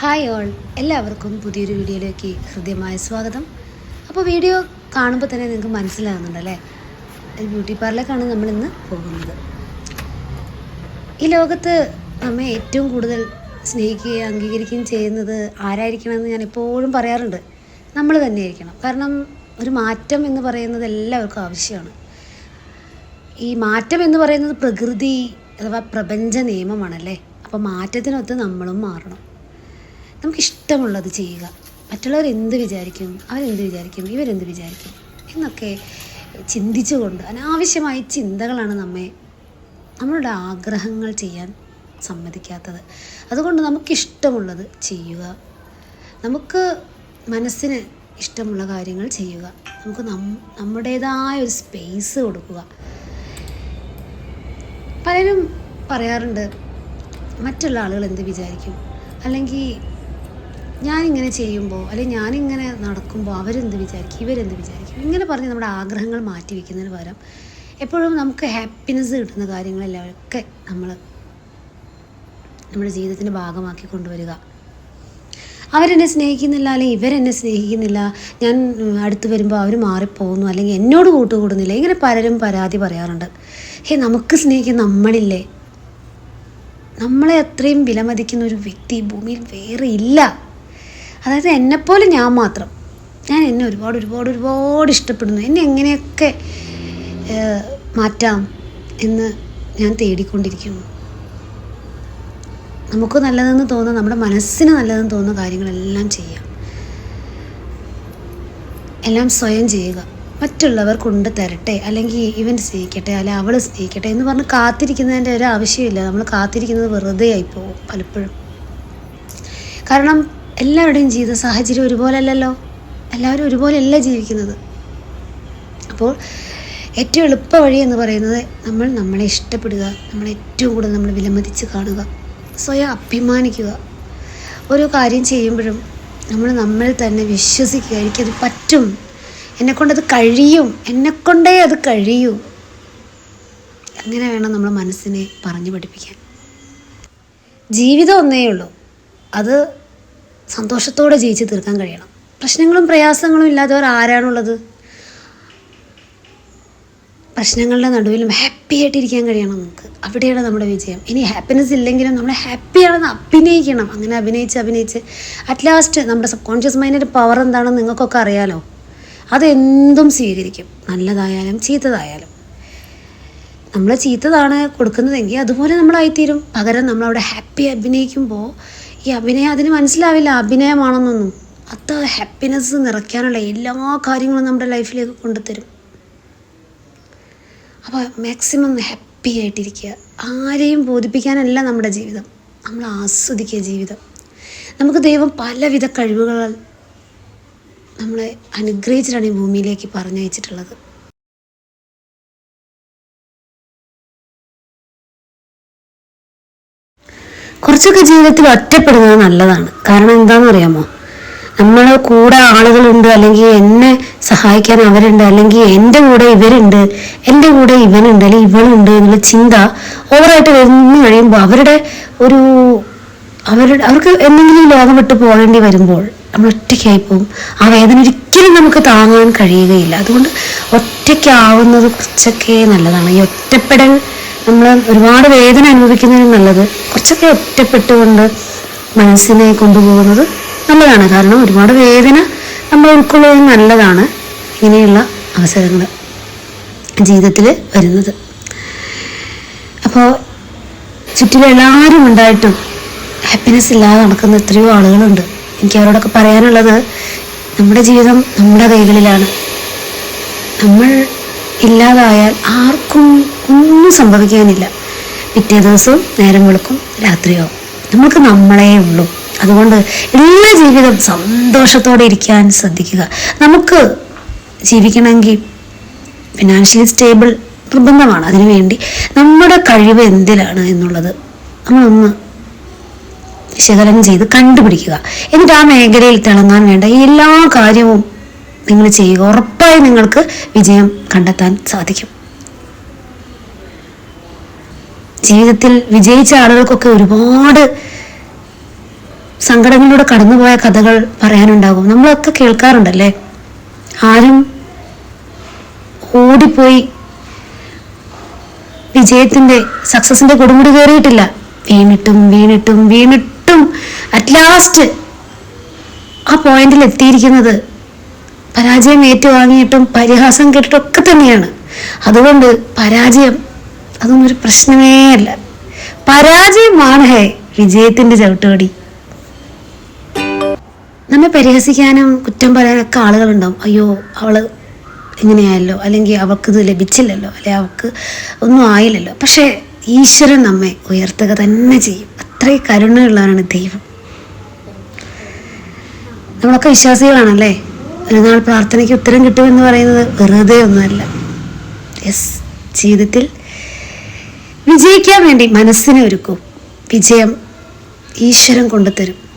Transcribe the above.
Hi all എല്ലാവർക്കും പുതിയൊരു വീഡിയോയിലേക്ക് ഹൃദ്യമായ സ്വാഗതം. അപ്പോൾ വീഡിയോ കാണുമ്പോൾ തന്നെ നിങ്ങൾക്ക് മനസ്സിലാകുന്നുണ്ടല്ലേ ബ്യൂട്ടി പാർലറിലേക്കാണ് നമ്മൾ ഇന്ന് പോകുന്നത്. ഈ ലോകത്ത് നമ്മെ ഏറ്റവും കൂടുതൽ സ്നേഹിക്കുകയും അംഗീകരിക്കുകയും ചെയ്യുന്നത് ആരായിരിക്കണമെന്ന് ഞാൻ എപ്പോഴും പറയാറുണ്ട്. നമ്മൾ തന്നെ ആയിരിക്കണം കാരണം ഒരു മാറ്റം എന്ന് പറയുന്നത് എല്ലാവർക്കും ആവശ്യമാണ്. ഈ മാറ്റം എന്ന് പറയുന്നത് പ്രകൃതി അഥവാ പ്രപഞ്ച നിയമമാണല്ലേ? അപ്പോൾ മാറ്റത്തിനൊത്ത് നമ്മളും മാറണം. നമുക്കിഷ്ടമുള്ളത് ചെയ്യുക. മറ്റുള്ളവർ എന്ത് വിചാരിക്കും അവരെന്ത് വിചാരിക്കും ഇവരെന്ത് വിചാരിക്കും എന്നൊക്കെ ചിന്തിച്ചുകൊണ്ട് അനാവശ്യമായ ചിന്തകളാണ് നമ്മെ നമ്മളുടെ ആഗ്രഹങ്ങൾ ചെയ്യാൻ സമ്മതിക്കാത്തത്. അതുകൊണ്ട് നമുക്കിഷ്ടമുള്ളത് ചെയ്യുക. നമുക്ക് മനസ്സിന് ഇഷ്ടമുള്ള കാര്യങ്ങൾ ചെയ്യുക. നമുക്ക് നം നമ്മുടേതായ ഒരു സ്പേസ് കൊടുക്കുക. പലരും പറയാറുണ്ട് മറ്റുള്ള ആളുകൾ എന്ത് വിചാരിക്കും? അല്ലെങ്കിൽ ഞാനിങ്ങനെ ചെയ്യുമ്പോൾ അല്ലെങ്കിൽ ഞാനിങ്ങനെ നടക്കുമ്പോൾ അവരെന്ത് വിചാരിക്കും ഇവരെന്ത് വിചാരിക്കും? ഇങ്ങനെ പറഞ്ഞ് നമ്മുടെ ആഗ്രഹങ്ങൾ മാറ്റി വയ്ക്കുന്നതിന് പകരം എപ്പോഴും നമുക്ക് ഹാപ്പിനെസ് കിട്ടുന്ന കാര്യങ്ങളെല്ലാമൊക്കെ നമ്മൾ നമ്മുടെ ജീവിതത്തിന്റെ ഭാഗമാക്കി കൊണ്ടുവരിക. അവരെന്നെ സ്നേഹിക്കുന്നില്ല അല്ലെങ്കിൽ ഇവരെന്നെ സ്നേഹിക്കുന്നില്ല ഞാൻ അടുത്ത് വരുമ്പോൾ അവർ മാറിപ്പോകുന്നു അല്ലെങ്കിൽ എന്നോട് കൂട്ടുകൂടുന്നില്ല ഇങ്ങനെ പലരും പരാതി പറയാറുണ്ട്. ഹേ നമുക്ക് സ്നേഹിക്കുന്ന നമ്മളില്ലേ? നമ്മളെ അത്രയും വിലമതിക്കുന്ന ഒരു വ്യക്തി ഭൂമിയിൽ വേറെ ഇല്ല. അതായത് എന്നെപ്പോലെ ഞാൻ മാത്രം. ഞാൻ എന്നെ ഒരുപാട് ഒരുപാട് ഒരുപാട് ഇഷ്ടപ്പെടുന്നു. എന്നെ എങ്ങനെയൊക്കെ മാറ്റാം എന്ന് ഞാൻ തേടിക്കൊണ്ടിരിക്കുന്നു. നമുക്ക് നല്ലതെന്ന് തോന്നുന്ന നമ്മുടെ മനസ്സിന് നല്ലതെന്ന് തോന്നുന്ന കാര്യങ്ങളെല്ലാം ചെയ്യാം. എല്ലാം സ്വയം ചെയ്യുക. മറ്റുള്ളവർ കൊണ്ട് തരട്ടെ അല്ലെങ്കിൽ ഇവൻ സ്നേഹിക്കട്ടെ അല്ലെ അവൾ സ്നേഹിക്കട്ടെ എന്ന് പറഞ്ഞ് കാത്തിരിക്കുന്നതിന്റെ ഒരു ആവശ്യമില്ല. നമ്മൾ കാത്തിരിക്കുന്നത് വെറുതെ ആയിപ്പോവും പലപ്പോഴും. കാരണം എല്ലാവരുടെയും ജീവിത സാഹചര്യം ഒരുപോലെ അല്ലല്ലോ എല്ലാവരും ഒരുപോലെയല്ല ജീവിക്കുന്നത്. അപ്പോൾ ഏറ്റവും എളുപ്പ വഴി എന്ന് പറയുന്നത് നമ്മൾ നമ്മളെ ഇഷ്ടപ്പെടുക നമ്മൾ ഏറ്റവും കൂടുതൽ നമ്മൾ വിലമതിച്ച് കാണുക സ്വയം അഭിമാനിക്കുക. ഓരോ കാര്യം ചെയ്യുമ്പോഴും നമ്മൾ നമ്മൾ തന്നെ വിശ്വസിക്കുക എനിക്കത് പറ്റും. എന്നെക്കൊണ്ടത് കഴിയും. എന്നെക്കൊണ്ടേ അത് കഴിയൂ. അങ്ങനെ വേണം നമ്മൾ മനസ്സിനെ പറഞ്ഞു പഠിപ്പിക്കാൻ. ജീവിതം ഒന്നേ ഉള്ളൂ. അത് സന്തോഷത്തോടെ ജയിച്ച് തീർക്കാൻ കഴിയണം. പ്രശ്നങ്ങളും പ്രയാസങ്ങളും ഇല്ലാത്തവർ ആരാണുള്ളത്? പ്രശ്നങ്ങളുടെ നടുവിലും ഹാപ്പി ആയിട്ടിരിക്കാൻ കഴിയണം നമുക്ക്. അവിടെയാണ് നമ്മുടെ വിജയം. ഇനി ഹാപ്പിനെസ് ഇല്ലെങ്കിലും നമ്മൾ ഹാപ്പിയാണെന്ന് അഭിനയിക്കണം. അങ്ങനെ അഭിനയിച്ച് അഭിനയിച്ച് അറ്റ് ലാസ്റ്റ് നമ്മുടെ സബ് കോൺഷ്യസ് മൈൻഡിന്റെ പവർ എന്താണെന്ന് നിങ്ങൾക്കൊക്കെ അറിയാലോ? അതെന്തും സ്വീകരിക്കും. നല്ലതായാലും ചീത്തതായാലും. നമ്മൾ ചീത്തതാണ് കൊടുക്കുന്നതെങ്കിൽ അതുപോലെ നമ്മളായിത്തീരും. പകരം നമ്മളവിടെ ഹാപ്പി അഭിനയിക്കുമ്പോൾ ഈ അഭിനയം അതിന് മനസ്സിലാവില്ല. അഭിനയമാണെന്നൊന്നും. അത് ഹാപ്പിനെസ് നിറയ്ക്കാനുള്ള എല്ലാ കാര്യങ്ങളും നമ്മുടെ ലൈഫിലേക്ക് കൊണ്ടുതരും. അപ്പോൾ മാക്സിമം ഹാപ്പി ആയിട്ടിരിക്കുക. ആരെയും ബോധിപ്പിക്കാനല്ല നമ്മുടെ ജീവിതം. നമ്മൾ ആസ്വദിക്കുക ജീവിതം. നമുക്ക് ദൈവം പലവിധ കഴിവുകളാൽ നമ്മളെ അനുഗ്രഹിച്ചിട്ടാണ് ഈ ഭൂമിയിലേക്ക് പറഞ്ഞയച്ചിട്ടുള്ളത്. കുറച്ചൊക്കെ ജീവിതത്തിൽ ഒറ്റപ്പെടുന്നത് നല്ലതാണ്. കാരണം എന്താണെന്ന് അറിയാമോ നമ്മൾ കൂടെ ആളുകളുണ്ട് അല്ലെങ്കിൽ എന്നെ സഹായിക്കാൻ അവരുണ്ട് അല്ലെങ്കിൽ എന്റെ കൂടെ ഇവരുണ്ട് എന്റെ കൂടെ ഇവനുണ്ട് അല്ലെങ്കിൽ ഇവളുണ്ട് എന്നുള്ള ചിന്ത ഓവറായിട്ട് വരുന്ന കഴിയുമ്പോൾ അവരുടെ ഒരു അവരുടെ അവർക്ക് എന്തെങ്കിലും ലോകം വിട്ട് പോകേണ്ടി വരുമ്പോൾ നമ്മൾ ഒറ്റയ്ക്കായി പോകും. ആ വേദന ഒരിക്കലും നമുക്ക് താങ്ങാൻ കഴിയുകയില്ല. അതുകൊണ്ട് ഒറ്റയ്ക്കാവുന്നത് കുറച്ചൊക്കെ നല്ലതാണ്. ഈ ഒറ്റപ്പെടൽ നമ്മൾ ഒരുപാട് വേദന അനുഭവിക്കുന്നതിന് നല്ലത്. കുറച്ചൊക്കെ ഒറ്റപ്പെട്ടുകൊണ്ട് മനസ്സിനെ കൊണ്ടുപോകുന്നത് നല്ലതാണ്. കാരണം ഒരുപാട് വേദന നമ്മൾ ഉൾക്കൊള്ളുന്നത് നല്ലതാണ്. ഇങ്ങനെയുള്ള അവസരങ്ങൾ ജീവിതത്തിൽ വരുന്നത്. അപ്പോൾ ചുറ്റിലെല്ലാവരും ഉണ്ടായിട്ടും ഹാപ്പിനെസ് ഇല്ലാതെ നടക്കുന്ന എത്രയോ ആളുകളുണ്ട്. എനിക്ക് അവരോടൊക്കെ പറയാനുള്ളത് നമ്മുടെ ജീവിതം നമ്മുടെ കൈകളിലാണ്. നമ്മൾ ഇല്ലാതായാൽ ആർക്കും ഒന്നും സംഭവിക്കാനില്ല. പിറ്റേ ദിവസവും നേരം വെളുക്കും രാത്രിയാവും. നമുക്ക് നമ്മളേ ഉള്ളൂ. അതുകൊണ്ട് എല്ലാ ജീവിതം സന്തോഷത്തോടെ ഇരിക്കാൻ ശ്രദ്ധിക്കുക. നമുക്ക് ജീവിക്കണമെങ്കിൽ ഫിനാൻഷ്യലി സ്റ്റേബിൾ നിർബന്ധമാണ്. അതിനുവേണ്ടി നമ്മുടെ കഴിവ് എന്തിലാണ് എന്നുള്ളത് നമ്മളൊന്ന് വിശകലനം ചെയ്ത് കണ്ടുപിടിക്കുക. എന്നിട്ട് ആ മേഖലയിൽ തിളങ്ങാൻ വേണ്ട എല്ലാ കാര്യവും നിങ്ങൾ ചെയ്യുക. ഉറപ്പായി നിങ്ങൾക്ക് വിജയം കണ്ടെത്താൻ സാധിക്കും. ജീവിതത്തിൽ വിജയിച്ച ആളുകൾക്കൊക്കെ ഒരുപാട് സങ്കടങ്ങളിലൂടെ കടന്നുപോയ കഥകൾ പറയാനുണ്ടാകും. നമ്മളൊക്കെ കേൾക്കാറുണ്ടല്ലേ? ആരും ഓടിപ്പോയി വിജയത്തിന്റെ സക്സസിന്റെ കൊടുമുടി കയറിയിട്ടില്ല. വീണിട്ടും വീണിട്ടും വീണിട്ടും അറ്റ് ലാസ്റ്റ് ആ പോയിന്റിൽ എത്തിയിരിക്കുന്നത് പരാജയം ഏറ്റുവാങ്ങിയിട്ടും പരിഹാസം കേട്ടിട്ടൊക്കെ തന്നെയാണ്. അതുകൊണ്ട് പരാജയം അതൊന്നും ഒരു പ്രശ്നമേ അല്ല. പരാജയമാണ് ഹേ വിജയത്തിന്റെ ചവിട്ടുപടി. നമ്മെ പരിഹസിക്കാനും കുറ്റം പറയാനൊക്കെ ആളുകളുണ്ടാവും. അയ്യോ അവൾ ഇങ്ങനെയായല്ലോ അല്ലെങ്കിൽ അവൾക്കിത് ലഭിച്ചില്ലല്ലോ അല്ലെ അവൾക്ക് ഒന്നും ആയില്ലല്ലോ. പക്ഷേ ഈശ്വരൻ നമ്മെ ഉയർത്തുക തന്നെ ചെയ്യും. അത്രയും കരുണയുള്ളവരാണ് ദൈവം. നമ്മളൊക്കെ വിശ്വാസികളാണല്ലേ? ഒരു പ്രാർത്ഥനയ്ക്ക് ഉത്തരം കിട്ടുമെന്ന് പറയുന്നത് വെറുതെ ഒന്നുമല്ല. യെസ് ജീവിതത്തിൽ വിജയിക്കാൻ വേണ്ടി മനസ്സിനെ ഒരുക്കും. വിജയം ഈശ്വരൻ കൊണ്ടുതരും.